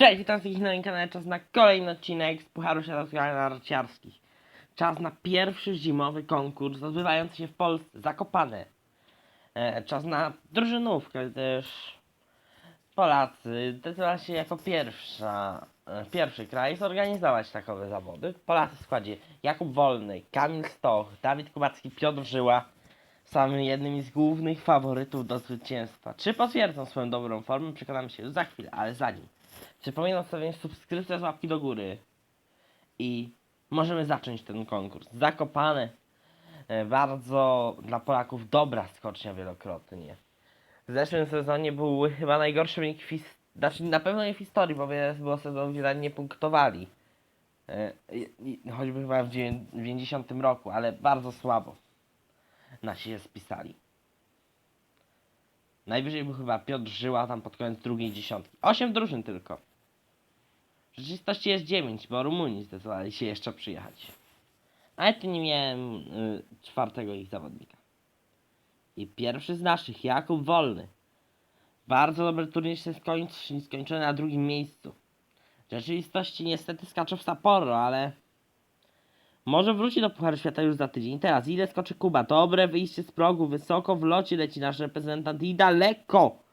Cześć, witam wszystkich na moim kanale. Czas na kolejny odcinek z Pucharu Świata Narciarskich. Czas na pierwszy zimowy konkurs odbywający się w Polsce, Zakopane. E, czas na drużynówkę, gdyż Polacy zdecydowali się jako pierwsza, e, pierwszy kraj zorganizować takowe zawody. Polacy w składzie Jakub Wolny, Kamil Stoch, Dawid Kubacki, Piotr Żyła są jednymi z głównych faworytów do zwycięstwa. Czy potwierdzą swoją dobrą formę? Przekonamy się za chwilę, ale zanim. Przypominam sobie subskrypcję z łapki do góry. I możemy zacząć ten konkurs. Zakopane. e, Bardzo dla Polaków dobra skocznia wielokrotnie. W zeszłym sezonie był chyba najgorszy wynik w Znaczy na pewno nie w historii, bo wiele było sezonów, gdzie nie punktowali. E, Choćby chyba w 90 roku, ale bardzo słabo. Nasi się spisali. Najwyżej był chyba Piotr Żyła tam pod koniec drugiej dziesiątki. Osiem drużyn tylko. W rzeczywistości jest dziewięć, bo Rumuni zdecydowali się jeszcze przyjechać. Ale tu nie miałem y, czwartego ich zawodnika. I pierwszy z naszych, Jakub Wolny. Bardzo dobry turniej się skończy, skończony na drugim miejscu. W rzeczywistości niestety skacze w Sapporo, ale może wróci do Pucharu Świata już za tydzień. Teraz ile skoczy Kuba? Dobre wyjście z progu, wysoko w locie leci nasz reprezentant i daleko.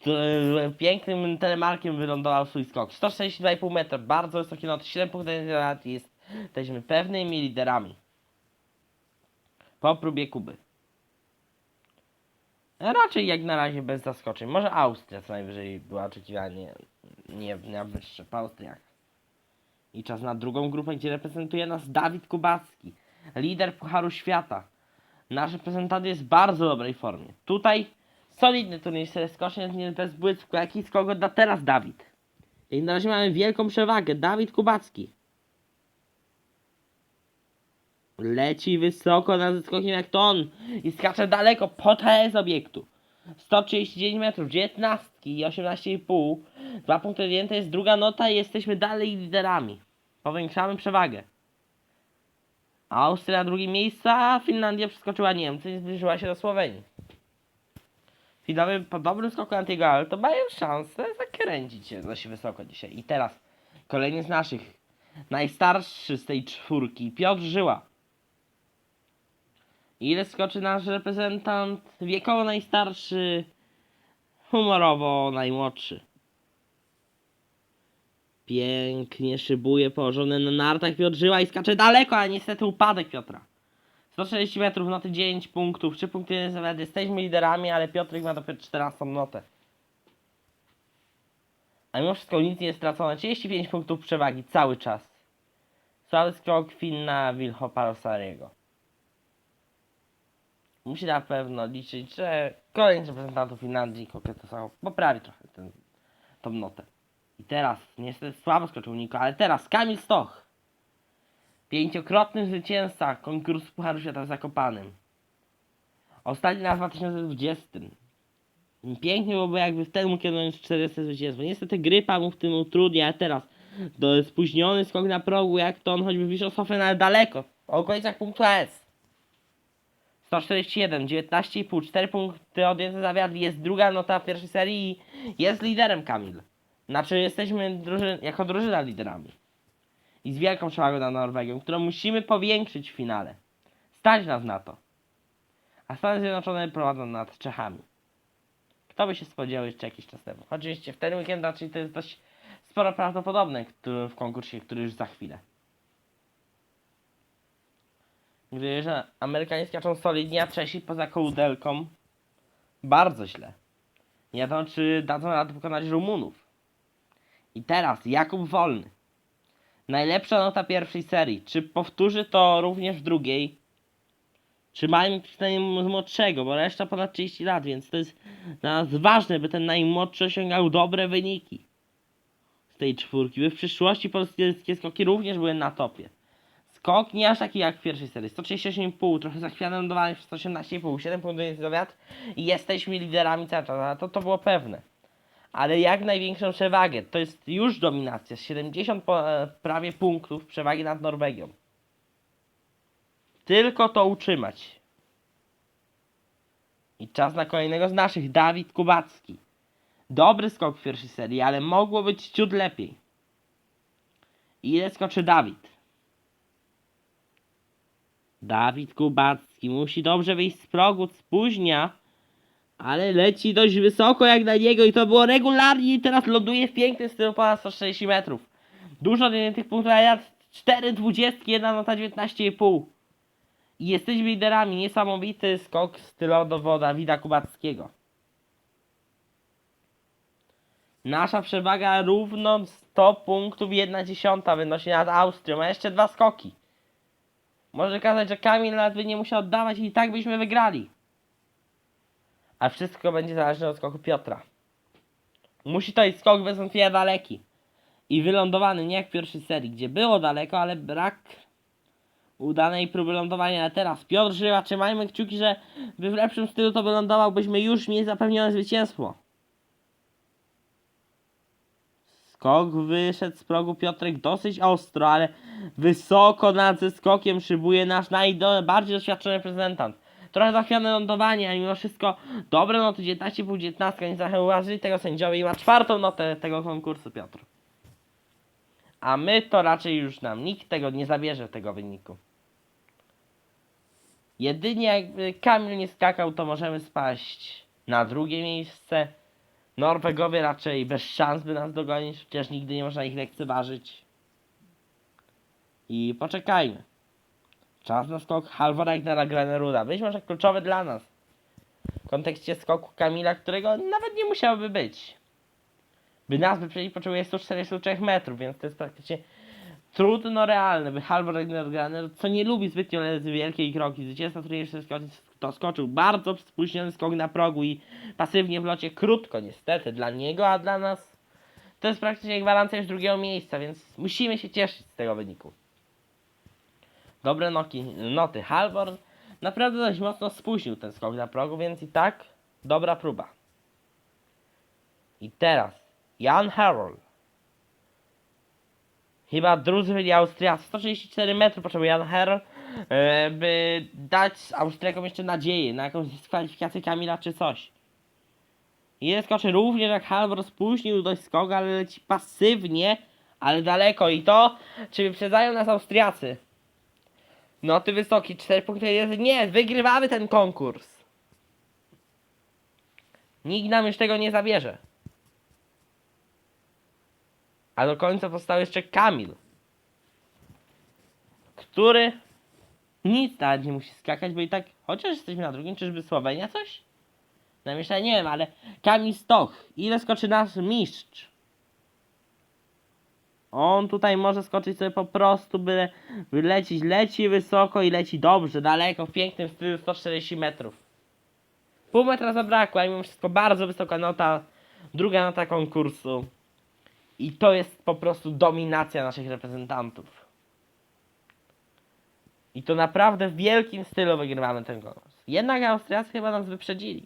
Z- Pięknym telemarkiem wylądował swój skok. 162,5 metra, bardzo wysoki lot, 7 punktów na jest. Jesteśmy pewnymi liderami. Po próbie Kuby. Raczej jak na razie bez zaskoczeń. Może Austria co najwyżej była oczekiwanie nie na wyższe. Po Austriach. I czas na drugą grupę, gdzie reprezentuje nas Dawid Kubacki, lider Pucharu Świata. Nasz reprezentant jest w bardzo dobrej formie. Tutaj solidny turniej skocznie nie bez błysku. Jaki skok da teraz Dawid? I na razie mamy wielką przewagę. Dawid Kubacki. Leci wysoko nad skokiem jak to on i skacze daleko po z obiektu. 139 metrów, 19 i 18,5. Dwa punkty odjęte jest druga nota i jesteśmy dalej liderami. Powiększamy przewagę. Austria drugie miejsce, a Finlandia przeskoczyła Niemcy i zbliżyła się do Słowenii. Finowie po dobrym skoku Antigo, ale to mają szansę zakręcić się dość wysoko dzisiaj. I teraz kolejny z naszych, najstarszy z tej czwórki, Piotr Żyła. Ile skoczy nasz reprezentant? Wiekowo najstarszy, humorowo najmłodszy. Pięknie szybuje położony na nartach Piotr Żyła i skacze daleko, a niestety upadek Piotra. 140 metrów, noty 9 punktów, 3 punkty nawet jesteśmy liderami, ale Piotrek ma dopiero 14 notę. A mimo wszystko nic nie jest stracone, 35 punktów przewagi cały czas. Słaby skok Finna Wilhopa Rosariego. Musi na pewno liczyć, że kolejny reprezentantów Finlandii Koketosało poprawi trochę tą notę. I teraz, niestety słabo skoczył Niko, ale teraz Kamil Stoch. Pięciokrotny zwycięzca konkursu Pucharu Świata w. Ostatni w 2020. Pięknie byłoby jakby wtedy mógł kierować 40 zwycięstwo. Niestety grypa mu w tym utrudnia, a teraz do spóźniony skok na progu, jak to on choćby w mistrzostwie, ale daleko. W okolicach punktu S. 141, 19,5, 4 punkty odjęte za wiatr, jest druga nota w pierwszej serii i jest liderem Kamil. Znaczy jesteśmy druży jako drużyna liderami. I z wielką przewagą nad Norwegią, którą musimy powiększyć w finale. Stać nas na to. A Stany Zjednoczone prowadzą nad Czechami. Kto by się spodziewał jeszcze jakiś czas temu? Oczywiście w ten weekend raczej to jest dość sporo prawdopodobne który, w konkursie, który już za chwilę. Gdyż Amerykanie skaczą solidnie, a Czesi poza kołdelką bardzo źle. Nie wiadomo, czy dadzą radę pokonać Rumunów. I teraz Jakub Wolny. Najlepsza nota pierwszej serii. Czy powtórzy to również w drugiej? Czy mają najmłodszego, bo reszta ponad 30 lat, więc to jest dla nas ważne, by ten najmłodszy osiągał dobre wyniki z tej czwórki, by w przyszłości polskie skoki również były na topie. Skok nie aż taki jak w pierwszej serii. 138,5, trochę zachwiane lądowanie w 118,5, 7 punktów do wiatr i jesteśmy liderami cały czas, to, to było pewne. Ale jak największą przewagę, to jest już dominacja, 70 po, e, prawie punktów przewagi nad Norwegią. Tylko to utrzymać. I czas na kolejnego z naszych, Dawid Kubacki. Dobry skok w pierwszej serii, ale mogło być ciut lepiej. Ile skoczy Dawid? Dawid Kubacki musi dobrze wyjść z progu, spóźnia, ale leci dość wysoko jak na niego i to było regularnie i teraz ląduje w pięknym stylu ponad 140 metrów. Dużo tych punktów, a ja 4 dwudziestki, jedna nota 19,5. I jesteśmy liderami, niesamowity skok stylowo Dawida Kubackiego. Nasza przewaga równo 100 punktów, 1 dziesiąta wynosi nad Austrią, a jeszcze dwa skoki. Może kazać, że Kamil nawet by nie musiał oddawać i tak byśmy wygrali. A wszystko będzie zależne od skoku Piotra. Musi to być skok bez wątpienia daleki. I wylądowany nie jak w pierwszej serii, gdzie było daleko, ale brak udanej próby lądowania. A teraz Piotr Żywa, trzymajmy kciuki, że w lepszym stylu to wylądowałbyśmy już mieli zapewnione zwycięstwo. Skok wyszedł z progu Piotrek dosyć ostro, ale wysoko nad zeskokiem szybuje nasz najbardziej doświadczony reprezentant. Trochę zachwiane lądowanie, ale mimo wszystko dobre noty 19,5 19 nie zauważyli tego sędziowie i ma czwartą notę tego konkursu Piotr. A my to raczej już nam nikt tego nie zabierze tego wyniku. Jedynie jakby Kamil nie skakał, to możemy spaść na drugie miejsce. Norwegowie raczej bez szans by nas dogonić, chociaż nigdy nie można ich lekceważyć. I poczekajmy. Czas na skok Halvora Ragnara Graneruda. Być może kluczowy dla nas. W kontekście skoku Kamila, którego nawet nie musiałby być. By nas wyprzedzić potrzebuje 143 metrów, więc to jest praktycznie trudno realne, by Halvor Ragnar Graner, co nie lubi zbytnio wielkiej kroki, zwycięzca, jeszcze skoczyć, to skoczył bardzo spóźniony skok na progu i pasywnie w locie krótko niestety dla niego, a dla nas to jest praktycznie gwarancja już drugiego miejsca, więc musimy się cieszyć z tego wyniku. Dobre noki, noty. Halvor naprawdę dość mocno spóźnił ten skok na progu, więc i tak dobra próba. I teraz Jan Harold. Chyba drudzy byli Austriacy. 134 metry potrzebuje Jan e, by dać Austriakom jeszcze nadzieję na jakąś dyskwalifikację Kamila czy coś. Ile skoczy również jak Halvor spóźnił dość skok, ale leci pasywnie, ale daleko i to, czy wyprzedzają nas Austriacy. No ty wysoki, 4 punkty. Nie, wygrywamy ten konkurs. Nikt nam już tego nie zabierze. A do końca został jeszcze Kamil. Który nic nawet nie musi skakać, bo i tak, chociaż jesteśmy na drugim, czyżby Słowenia coś? Myślę, nie wiem, ale Kamil Stoch, ile skoczy nasz mistrz? On tutaj może skoczyć sobie po prostu, by, by lecieć. Leci wysoko i leci dobrze, daleko, w pięknym stylu 140 metrów. Pół metra zabrakło, a mimo wszystko bardzo wysoka nota. Druga nota konkursu. I to jest po prostu dominacja naszych reprezentantów. I to naprawdę w wielkim stylu wygrywamy ten konkurs. Jednak Austriacy chyba nas wyprzedzili.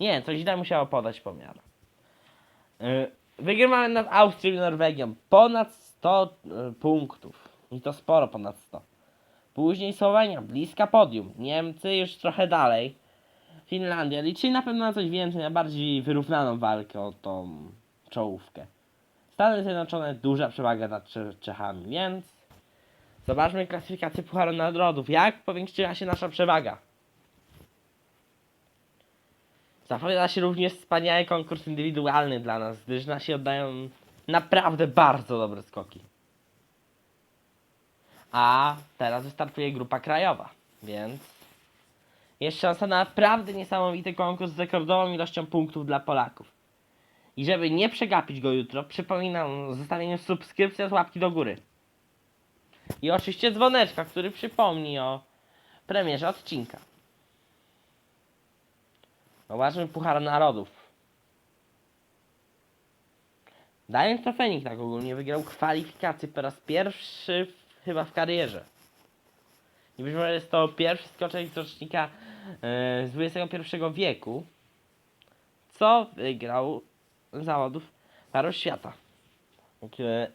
Nie, coś źle musiało podać pomiar. Yy, Wygrywamy nad Austrią i Norwegią. Ponad 100 y, punktów. I to sporo ponad 100. Później Słowenia, bliska podium. Niemcy już trochę dalej. Finlandia liczy na pewno na coś więcej, na bardziej wyrównaną walkę o tą czołówkę. Stany Zjednoczone duża przewaga nad Cze- Czechami, więc zobaczmy klasyfikację Pucharu Narodów. Jak powiększyła się nasza przewaga? Zapowiada się również wspaniały konkurs indywidualny dla nas, gdyż nasi oddają naprawdę bardzo dobre skoki. A teraz wystartuje grupa krajowa, więc jest szansa na naprawdę niesamowity konkurs z rekordową ilością punktów dla Polaków. I żeby nie przegapić go jutro, przypominam o zostawieniu subskrypcji z łapki do góry. I oczywiście dzwoneczka, który przypomni o premierze odcinka. Zobaczmy Puchar Narodów. Daniel Trofenik tak ogólnie wygrał kwalifikację po raz pierwszy w, chyba w karierze. I być może jest to pierwszy skoczek rocznika e, z XXI wieku, co wygrał zawodów Paru Świata.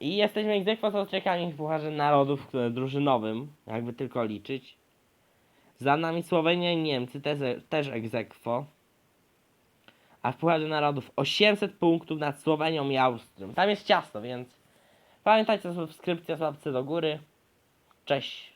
I jesteśmy egzekwo w Pucharze Narodów drużynowym, jakby tylko liczyć. Za nami Słowenia i Niemcy też, też egzekwo. A w Pucharze Narodów 800 punktów nad Słowenią i Austrią. Tam jest ciasno, więc pamiętajcie o subskrypcji, o łapce do góry. Cześć.